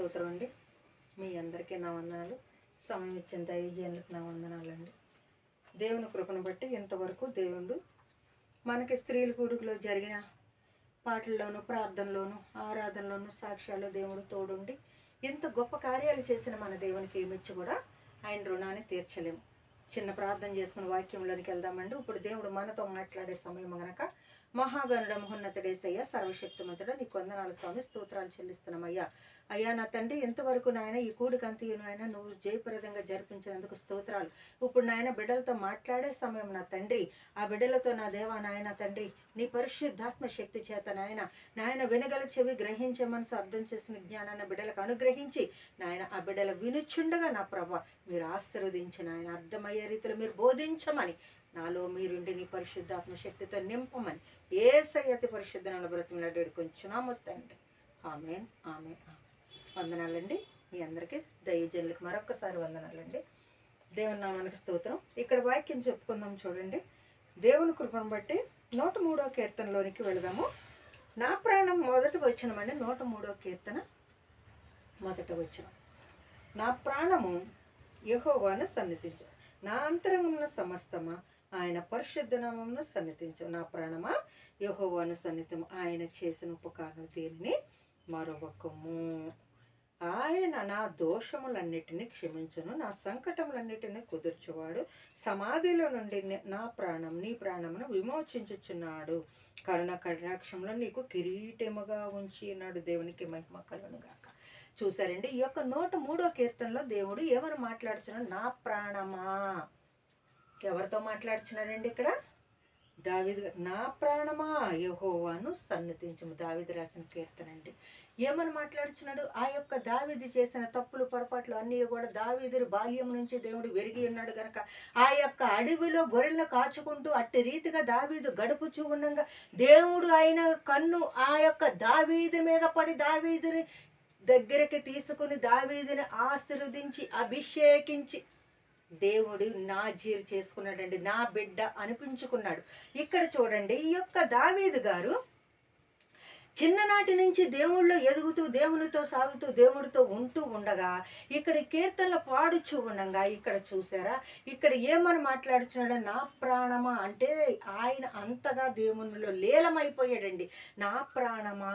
స్తోత్రం అండి. మీ అందరికీ నా వందనాలు సమయం ఇచ్చిన దైవజనులకు నా వందనాలు అండి దేవుని కృపను బట్టి ఇంతవరకు దేవుడు మనకి స్త్రీల కూడుకులో జరిగిన పాటల్లోనూ ప్రార్థనలోనూ ఆరాధనలోనూ సాక్ష్యాలు దేవుడు తోడుండి ఎంత గొప్ప కార్యాలు చేసిన మన దేవునికి ఏమిచ్చి కూడా ఆయన రుణాన్ని తీర్చలేము. చిన్న ప్రార్థన చేసుకుని వాక్యంలోనికి వెళ్దామండి. ఇప్పుడు దేవుడు మనతో మాట్లాడే సమయం గనక మహాగణుడ మహోన్నతుడేసయ్య సర్వశక్తిమంతుడ నీకు వందనాలు స్వామి స్తోత్రాలు చెల్లిస్తున్నామయ్యా. అయ్యా నా తండ్రి ఎంతవరకు నాయన ఈ కూడికంతయు నాయన నువ్వు జయప్రదంగా జరిపించినందుకు స్తోత్రాలు. ఇప్పుడు నాయన బిడ్డలతో మాట్లాడే సమయం నా తండ్రి. ఆ బిడ్డలతో నా దేవా నాయన తండ్రి నీ పరిశుద్ధాత్మ శక్తి చేత నాయన నాయన వినగల చెవి గ్రహించే మనసు అర్థం చేసిన జ్ఞానాన్ని బిడ్డలకు అనుగ్రహించి నాయన ఆ బిడ్డల వినుచుండగా నా ప్రభ మీరు ఆశీర్వదించి నాయన అర్థమయ్యే రీతిలో మీరు బోధించమని. నాలో మీరుండి నీ పరిశుద్ధాత్మ శక్తితో నింపమని. ఏ సయ్యతి పరిశుద్ధ బ్రతిమలాడి కొంచెం తండ్రి. ఆమె ఆమె వందనాలండి. మీ అందరికీ దయజనులకు మరొకసారి వందనాలండి. దేవుని నామానికి స్తోత్రం. ఇక్కడ వాక్యం చెప్పుకుందాం చూడండి. దేవుని కృపను బట్టి నూట మూడో కీర్తనలోనికి వెళదాము. నా ప్రాణం మొదట వచ్చినమండి నూట మూడో కీర్తన మొదట వచ్చిన నా ప్రాణము యహోవాను సన్నిధించు. నా అంతరంగమున సమస్తమా? ఆయన పరిశుద్ధ నామమును సన్నిధించు. నా ప్రాణమా? యహోవాను సన్నిధము ఆయన చేసిన ఉపకారం దీనిని మరొకము ఆయన నా దోషములన్నిటినీ క్షమించును. నా సంకటములన్నిటిని కుదుర్చువాడు. సమాధిలో నుండి నా ప్రాణం నీ ప్రాణమును విమోచించుచున్నాడు. కరుణ కటాక్షంలో నీకు కిరీటముగా ఉంచి దేవునికి మహిమ కలునుగాక చూసారండి ఈ యొక్క నూట మూడో కీర్తనలో దేవుడు ఏమని మాట్లాడుచున్నాడు? నా ప్రాణమా? ఎవరితో మాట్లాడుచున్నాడండి ఇక్కడ? దావిది నా ప్రాణమా? యహోవాను సన్నతించము. దావిది రాసిన కీర్తన అండి. ఏమని మాట్లాడుచున్నాడు? ఆ యొక్క దావిది చేసిన తప్పులు పొరపాట్లు అన్నీ కూడా దావీదు బాల్యం నుంచి దేవుడు వెరిగి ఉన్నాడు కనుక ఆ యొక్క అడవిలో గొర్రెలను కాచుకుంటూ అట్టి రీతిగా దావీదు గడుపుచూ ఉండగా దేవుడు ఆయన కన్ను ఆ యొక్క దావీది మీద పడి దావీదుని దగ్గరికి తీసుకుని దావీదుని ఆశీర్వదించి అభిషేకించి దేవుడు నా జీరు చేసుకున్నాడండి నా బిడ్డ అనిపించుకున్నాడు. ఇక్కడ చూడండి ఈ యొక్క దావీదు గారు చిన్ననాటి నుంచి దేవుళ్ళో ఎదుగుతూ దేవునితో సాగుతూ దేవుడితో ఉంటూ ఉండగా ఇక్కడ కీర్తనలు పాడుచూ ఉండగా ఇక్కడ చూసారా? ఇక్కడ ఏమని మాట్లాడుతున్నాడు నా ప్రాణమా? అంటే ఆయన అంతగా దేవునిలో లీలమైపోయాడండి నా ప్రాణమా?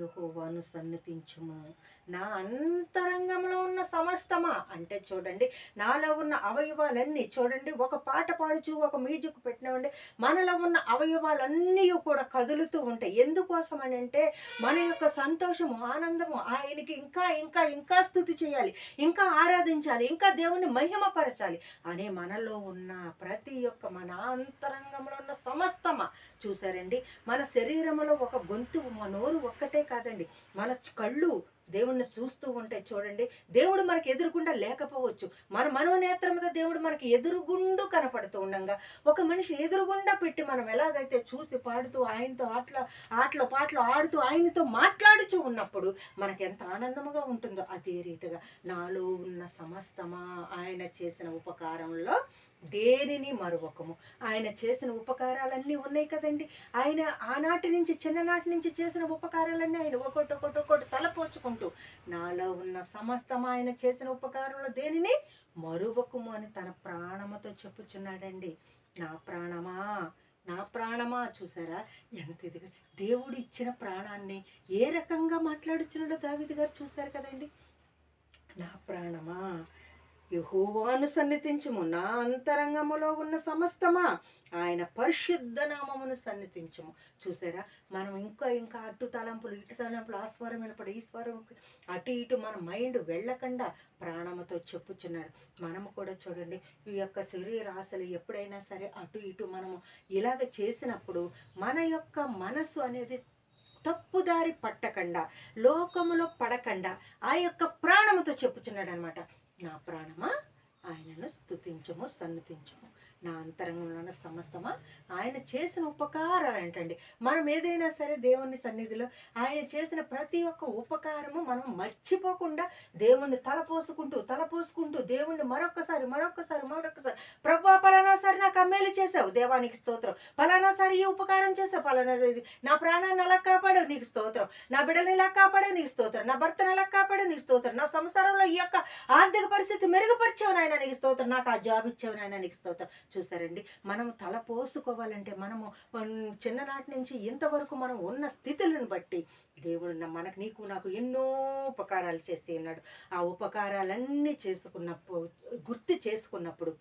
యహోవాను సన్నతించుము. నా అంతరంగంలో ఉన్న సమస్తమా? అంటే చూడండి నాలో ఉన్న అవయవాలన్నీ చూడండి ఒక పాట పాడుచు ఒక మ్యూజిక్ పెట్టినామండి మనలో ఉన్న అవయవాలన్నీ కూడా కదులుతూ ఉంటాయి. ఎందుకోసం అని అంటే మన యొక్క సంతోషము ఆనందము ఆయనకి ఇంకా ఇంకా ఇంకా స్థుతి చేయాలి ఇంకా ఆరాధించాలి ఇంకా దేవుని మహిమపరచాలి అనే మనలో ఉన్న ప్రతి ఒక్క మన అంతరంగంలో ఉన్న సమస్తమ? చూసారండి మన శరీరంలో ఒక గొంతు మన నోరు ఒక్కటే కాదండి. మన కళ్ళు దేవుణ్ణి చూస్తూ ఉంటే చూడండి దేవుడు మనకి ఎదురుకుండా లేకపోవచ్చు. మన మనోనేత్రంతో దేవుడు మనకి ఎదురుగుండు కనపడుతూ ఉండగా. ఒక మనిషి ఎదురుగుండా పెట్టి మనం ఎలాగైతే చూసి పాడుతూ ఆయనతో ఆటల ఆటలు పాటలు ఆడుతూ ఆయనతో మాట్లాడుతూ ఉన్నప్పుడు మనకి ఎంత ఆనందముగా ఉంటుందో అదే రీతిగా నాలో ఉన్న సమస్తమా ఆయన చేసిన ఉపకారంలో దేనిని మరువకము? ఆయన చేసిన ఉపకారాలన్నీ ఉన్నాయి కదండి. ఆయన ఆనాటి నుంచి చిన్ననాటి నుంచి చేసిన ఉపకారాలన్నీ ఆయన ఒకటి ఒకటి ఒకటి తలపోచుకుంటూ నాలో ఉన్న సమస్తం ఆయన చేసిన ఉపకారంలో దేనిని మరువకము అని తన ప్రాణముతో చెప్పుచున్నాడండి. నా ప్రాణమా? నా ప్రాణమా? చూసారా? ఎంత ఇదిగా దేవుడు ఇచ్చిన ప్రాణాన్ని ఏ రకంగా మాట్లాడుచున్నాడో దావిది గారు చూశారు కదండి. నా ప్రాణమా? యహోవాను సన్నిధించుము. నా అంతరంగములో ఉన్న సమస్తమా? ఆయన పరిశుద్ధ నామమును సన్నిధించుము. చూసారా? మనం ఇంకా ఇంకా అటు తలంపులు ఇటు తలంపులు ఆ స్వరం వినపడి ఈ స్వరం అటు ఇటు మన మైండ్ వెళ్ళకుండా ప్రాణముతో చెప్పుచున్నాడు. మనము కూడా చూడండి ఈ యొక్క శరీర ఆశలు ఎప్పుడైనా సరే అటు ఇటు మనము ఇలాగ చేసినప్పుడు మన యొక్క మనసు అనేది తప్పుదారి పట్టకుండా లోకములో పడకుండా ఆ యొక్క ప్రాణముతో చెప్పుచున్నాడు అనమాట నా ప్రాణమా? ఆయనను స్తుతించము సన్నతించము. నా అంతరంగంలో ఉన్న సమస్తమా? ఆయన చేసిన ఉపకారాలు ఏంటండి? మనం ఏదైనా సరే దేవుని సన్నిధిలో ఆయన చేసిన ప్రతి ఒక్క ఉపకారము మనం మర్చిపోకుండా దేవుణ్ణి తలపోసుకుంటూ తలపోసుకుంటూ దేవుణ్ణి మరొక్కసారి మరొక్కసారి మరొక్కసారి ప్రభా పలానాసారి నాకు అమ్మేలు చేసావు దేవానికి స్తోత్రం. పలానాసారి ఈ ఉపకారం చేసావు పలానా నా ప్రాణాన్ని అలా కాపాడావు నీకు స్తోత్రం. నా బిడ్డని ఇలా కాపాడావు నీకు స్తోత్రం. నా భర్తను అలా కాపాడావు నీకు స్తోత్రం. నా సంసారంలో ఈ యొక్క ఆర్థిక పరిస్థితి మెరుగుపరిచావు నాయన నీకు స్తోత్రం. నాకు ఆ జాబ్ ఇచ్చావు నాయన నీకు స్తోత్రం. చూసారండి మనం తల పోసుకోవాలంటే మనము చిన్ననాటి నుంచి ఇంతవరకు మనం ఉన్న స్థితులను బట్టి దేవుడు మనకు నీకు నాకు ఎన్నో ఉపకారాలు చేసి ఉన్నాడు. ఆ ఉపకారాలన్నీ చేసుకున్నప్పుడు గుర్తు చేసుకున్నప్పుడు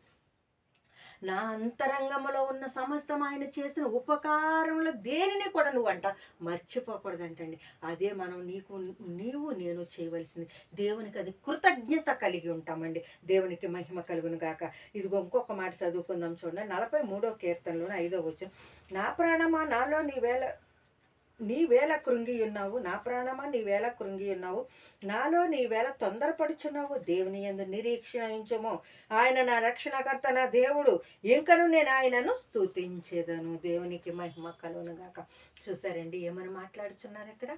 నా అంతరంగంలో ఉన్న సమస్తం ఆయన చేసిన ఉపకారంలో దేనిని కూడా నువ్వు అంట మర్చిపోకూడదంటండి. అదే మనం నీకు నీవు నేను చేయవలసింది. దేవునికి అది కృతజ్ఞత కలిగి ఉంటామండి. దేవునికి మహిమ కలుగును గాక. ఇదిగో ఇంకొక మాట చదువుకుందాం చూడండి. నలభై మూడో కీర్తనలోనే ఐదో వచ్చు నా ప్రాణమా నాలో నీ వేళ నీ వేళ కృంగి ఉన్నావు నా ప్రాణమా నీ వేళ కృంగి ఉన్నావు నాలో నీ వేళ తొందరపడుచున్నావు దేవుని ఎందు నిరీక్షించము ఆయన నా రక్షణకర్త నా దేవుడు. ఇంకను నేను ఆయనను స్థుతించేదను దేవునికి మహిమ కలుగును చూస్తారండి చూసారండి ఏమని మాట్లాడుచున్నారు ఇక్కడ?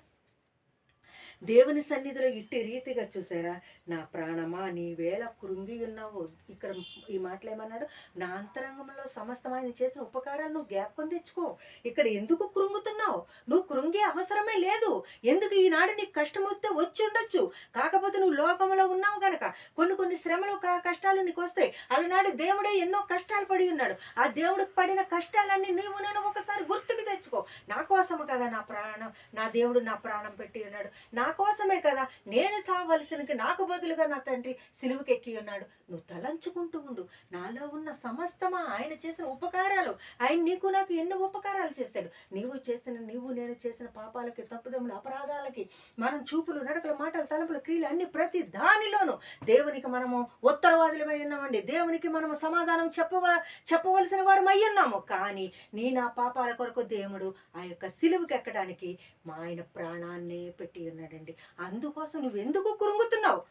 దేవుని సన్నిధిలో ఇట్టి రీతిగా చూసారా? నా ప్రాణమా నీ వేళ కృంగి ఉన్నావు. ఇక్కడ ఈ మాటలు ఏమన్నాడు నా అంతరంగంలో సమస్తం ఆయన చేసిన ఉపకారాలు నువ్వు జ్ఞాపకం తెచ్చుకో. ఇక్కడ ఎందుకు కృంగుతున్నావు? నువ్వు కృంగే అవసరమే లేదు. ఎందుకు ఈనాడు నీకు కష్టం వస్తే వచ్చి ఉండొచ్చు? కాకపోతే నువ్వు లోకంలో ఉన్నావు కనుక కొన్ని కొన్ని శ్రమలు కష్టాలు నీకు వస్తాయి. అలనాడు దేవుడే ఎన్నో కష్టాలు పడి ఉన్నాడు. ఆ దేవుడికి పడిన కష్టాలన్నీ నువ్వు నేను ఒకసారి గుర్తుకు తెచ్చుకో. నా కోసము కదా నా ప్రాణం. నా దేవుడు నా ప్రాణం పెట్టి ఉన్నాడు. నా నా కోసమే కదా. నేను సావలసినకి నాకు బదులుగా నా తండ్రి సిలువుకి ఎక్కి ఉన్నాడు. నువ్వు తలంచుకుంటూ ఉండు. నాలో ఉన్న సమస్తమా ఆయన చేసిన ఉపకారాలు. ఆయన నీకు నాకు ఎన్నో ఉపకారాలు చేశాడు. నీవు చేసిన నీవు నేను చేసిన పాపాలకి తప్పుదములు అపరాధాలకి మనం చూపులు నడకలు మాటలు తలపులు క్రియలు అన్ని ప్రతి దానిలోనూ దేవునికి మనము ఉత్తరవాదులమై ఉన్నామండి. దేవునికి మనము సమాధానం చెప్పవ చెప్పవలసిన వారం అయ్యున్నాము ఉన్నాము. కానీ నీ నా పాపాల కొరకు దేవుడు ఆ యొక్క సిలువుకి ఎక్కడానికి మా ఆయన ప్రాణాన్నే పెట్టి ఉన్నాడు ఉన్నాడండి అందుకోసం నువ్వు ఎందుకు కృంగుతున్నావు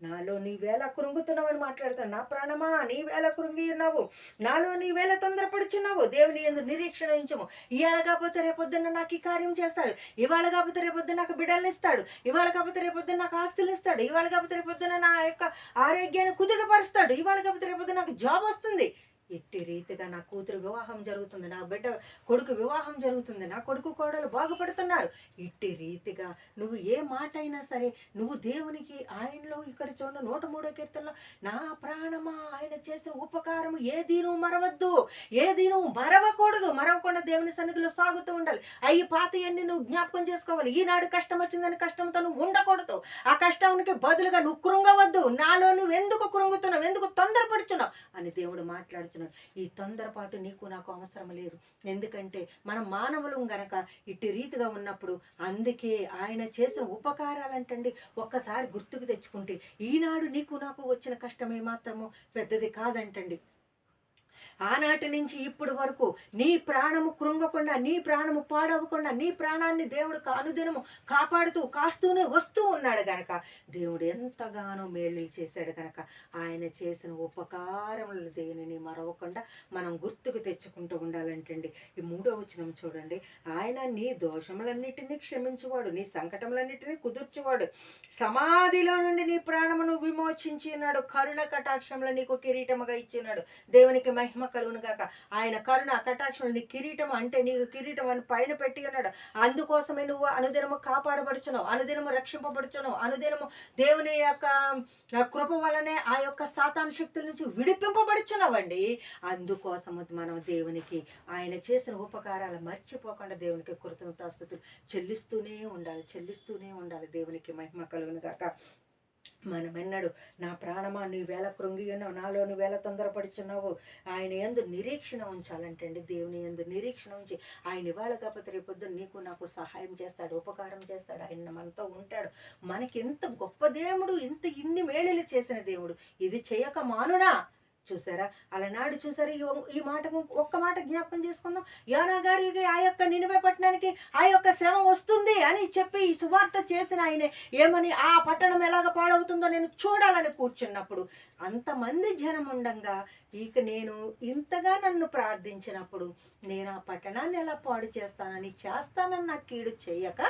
నాలో నీ వేళ కృంగుతున్నావు అని మాట్లాడతాను. నా ప్రాణమా? నీ వేళ కృంగి ఉన్నావు. నాలో నీ వేళ తొందరపడుచున్నావు. దేవుని ఎందుకు నిరీక్షణ ఉంచము. ఇవాళ కాకపోతే రేపొద్దున్న నాకు ఈ కార్యం చేస్తాడు. ఇవాళ కాకపోతే రేపొద్దున నాకు బిడ్డల్ని ఇస్తాడు. ఇవాళ కాకపోతే రేపొద్దున నాకు ఆస్తులు ఇస్తాడు. ఇవాళ కాకపోతే రేపొద్దున నా యొక్క ఆరోగ్యాన్ని కుదుటపరుస్తాడు. ఇవాళ కాకపోతే రేపొద్దున నాకు జాబ్ వస్తుంది. ఇట్టి రీతిగా నా కూతురు వివాహం జరుగుతుంది నా బిడ్డ కొడుకు వివాహం జరుగుతుంది నా కొడుకు కోడలు బాగుపడుతున్నారు. ఇట్టి రీతిగా నువ్వు ఏ మాట అయినా సరే నువ్వు దేవునికి ఆయనలో ఇక్కడ చూడండి నూట మూడో కీర్తనలో నా ప్రాణమా ఆయన చేసిన ఉపకారం ఏది నువ్వు మరవద్దు ఏది నువ్వు మరవకూడదు. మరవకుండా దేవుని సన్నిధిలో సాగుతూ ఉండాలి. అవి పాతయన్ని నువ్వు జ్ఞాపకం చేసుకోవాలి? ఈనాడు కష్టం వచ్చిందని కష్టంతో నువ్వు ఉండకూడదు. ఆ కష్టానికి బదులుగా నువ్వు కృంగవద్దు. నాలో నువ్వు ఎందుకు కృంగుతున్నావు? ఎందుకు తొందరపడుచున్నావు? అని దేవుడు మాట్లాడుతున్నాడు ఈ తొందరపాటు నీకు నాకు అవసరం లేదు. ఎందుకంటే మనం మానవులం గనక ఇట్టి రీతిగా ఉన్నప్పుడు అందుకే ఆయన చేసిన ఉపకారాలంటండి ఒక్కసారి గుర్తుకు తెచ్చుకుంటే ఈనాడు నీకు నాకు వచ్చిన కష్టం మాత్రము పెద్దది కాదంటండి. ఆనాటి నుంచి ఇప్పుడు వరకు నీ ప్రాణము కృంగకుండా నీ ప్రాణము పాడవకుండా నీ ప్రాణాన్ని దేవుడు అనుదినము కాపాడుతూ కాస్తూనే వస్తూ ఉన్నాడు గనక. దేవుడు ఎంతగానో మేలు చేశాడు గనక. ఆయన చేసిన ఉపకారములు దేనిని మరవకుండా మనం గుర్తుకు తెచ్చుకుంటూ ఉండాలంటండి. ఈ మూడో వచనం చూడండి. ఆయన నీ దోషములన్నిటినీ క్షమించువాడు నీ సంకటములన్నిటినీ కుదుర్చువాడు. సమాధిలో నుండి నీ ప్రాణమును విమోచించి ఉన్నాడు కరుణ కటాక్షంలో నీకు కిరీటముగా ఇచ్చినాడు. దేవునికి మహిమ కలుగును గాక. ఆయన కరుణ కటాక్షం నీ కిరీటం అంటే నీకు కిరీటం అని పైన పెట్టి ఉన్నాడు. అందుకోసమే నువ్వు అనుదినము కాపాడబడుచున్నావు అనుదినము రక్షింపబడుచున్నావు అనుదినము దేవుని యొక్క కృప వలనే ఆ యొక్క సాతాన శక్తుల నుంచి విడిపింపబడుచున్నావండి. అందుకోసము మనం దేవునికి ఆయన చేసిన ఉపకారాలు మర్చిపోకుండా దేవునికి కృతజ్ఞతాస్థుతులు చెల్లిస్తూనే ఉండాలి చెల్లిస్తూనే ఉండాలి. దేవునికి మహిమ కలుగును గాక. మనమెన్నడు? నా ప్రాణమా? నీ వేల కృంగి నాలో నీ వేళ తొందరపడుచున్నావు. ఆయన ఎందు నిరీక్షణ ఉంచాలంటండి దేవుని ఎందు నిరీక్షణ ఉంచి ఆయన ఇవాళ కాకపోతే రేపొద్దున నీకు నాకు సహాయం చేస్తాడు ఉపకారం చేస్తాడు ఆయన మనతో ఉంటాడు. మనకి ఇంత గొప్ప దేవుడు ఇంత ఇన్ని మేళలు చేసిన దేవుడు. ఇది చేయక మానునా? చూసారా? అలనాడు చూసారా? ఈ ఈ మాట ఒక్క మాట జ్ఞాపకం చేసుకుందాం. యోనా గారికి ఆ యొక్క నినివే పట్టణానికి ఆ యొక్క శ్రమ వస్తుంది అని చెప్పి ఈ సువార్త చేసిన ఆయనే ఏమని ఆ పట్టణం ఎలాగ పాడవుతుందో నేను చూడాలని కూర్చున్నప్పుడు అంతమంది జనం ఉండంగా ఇక నేను ఇంతగా నన్ను ప్రార్థించినప్పుడు నేను ఆ పట్టణాన్ని ఎలా పాడు చేస్తానని చేస్తానన్న కీడు చేయక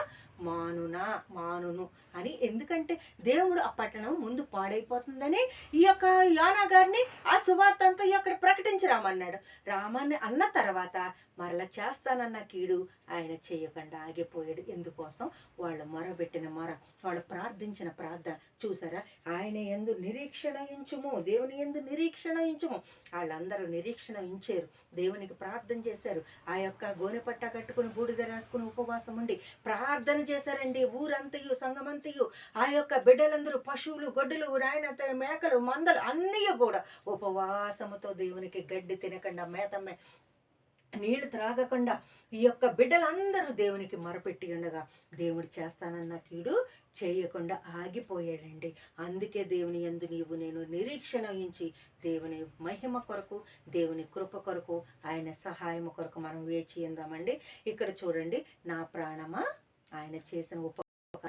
మానునా మానును అని ఎందుకంటే దేవుడు ఆ పట్టణం ముందు పాడైపోతుందని ఈ యొక్క యానా గారిని ఆ సువార్త అంతా అక్కడ ప్రకటించి రామన్నాడు రామాన్ని అన్న తర్వాత మరలా చేస్తానన్న కీడు ఆయన చేయకుండా ఆగిపోయాడు. ఎందుకోసం? వాళ్ళు మొరబెట్టిన మొర వాళ్ళు ప్రార్థించిన ప్రార్థన చూసారా? ఆయన ఎందు నిరీక్షణ ఇంచుము దేవుని ఎందు నిరీక్షణ ఇంచుము. వాళ్ళందరూ నిరీక్షణ ఇంచారు. దేవునికి ప్రార్థన చేశారు. ఆ యొక్క గోనె పట్ట కట్టుకుని బూడిద రాసుకుని ఉపవాసం ఉండి ప్రార్థన చేశారండి ఊరంతయు సంగమంతయు ఆ యొక్క బిడ్డలందరూ పశువులు గొడ్డులు రాయన మేకలు మందలు అన్నీ కూడా ఉపవాసముతో దేవునికి గడ్డి తినకుండా మేతమ్మే నీళ్ళు త్రాగకుండా ఈ యొక్క బిడ్డలందరూ దేవునికి మొరపెట్టి ఉండగా దేవుడు చేస్తానన్న కీడు చేయకుండా ఆగిపోయాడండి. అందుకే దేవుని ఎందు నీవు నేను నిరీక్షణ ఉంచి దేవుని మహిమ కొరకు దేవుని కృప కొరకు ఆయన సహాయం కొరకు మనం వేచి ఉందామండి. ఇక్కడ చూడండి నా ప్రాణమా? ఆయన చేసిన ఉప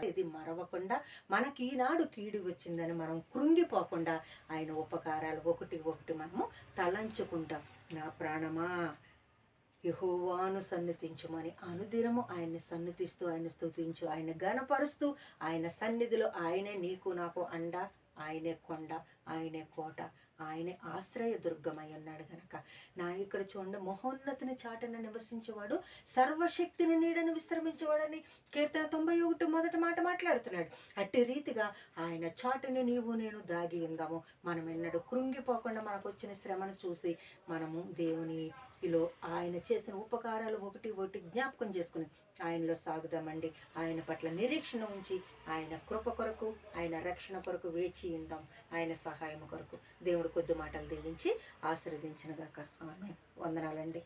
ఇది మరవకుండా మనకి ఈనాడు కీడు వచ్చిందని మనం కృంగిపోకుండా ఆయన ఉపకారాలు ఒకటి ఒకటి మనము తలంచుకుంటాం. నా ప్రాణమా? యహోవాను సన్నిధించమని అనుదినము ఆయన్ని సన్నిధిస్తూ ఆయన స్థుతించు ఆయన గణపరుస్తూ ఆయన సన్నిధిలో ఆయనే నీకు నాకు అండ ఆయనే కొండ ఆయనే కోట ఆయనే ఆశ్రయ దుర్గమై ఉన్నాడు గనక. నా ఇక్కడ చూడండి మహోన్నతిని చాటన నివసించేవాడు సర్వశక్తిని నీడను విశ్రమించేవాడని కీర్తన తొంభై ఒకటి మొదటి మాట మాట్లాడుతున్నాడు. అట్టి రీతిగా ఆయన చాటుని నీవు నేను దాగి ఉందాము. మనం ఎన్నడూ కృంగిపోకుండా మనకు వచ్చిన శ్రమను చూసి మనము దేవుని దేవునిలో ఆయన చేసిన ఉపకారాలు ఒకటి ఒకటి జ్ఞాపకం చేసుకుని ఆయనలో సాగుదామండి. ఆయన పట్ల నిరీక్షణ ఉంచి ఆయన కృప కొరకు ఆయన రక్షణ కొరకు వేచి ఉందాం. ఆయన సహాయం కొరకు దేవుడు కొద్ది మాటలు దీవించి ఆశీర్వదించినగాక. ఆమె వందనాలండి.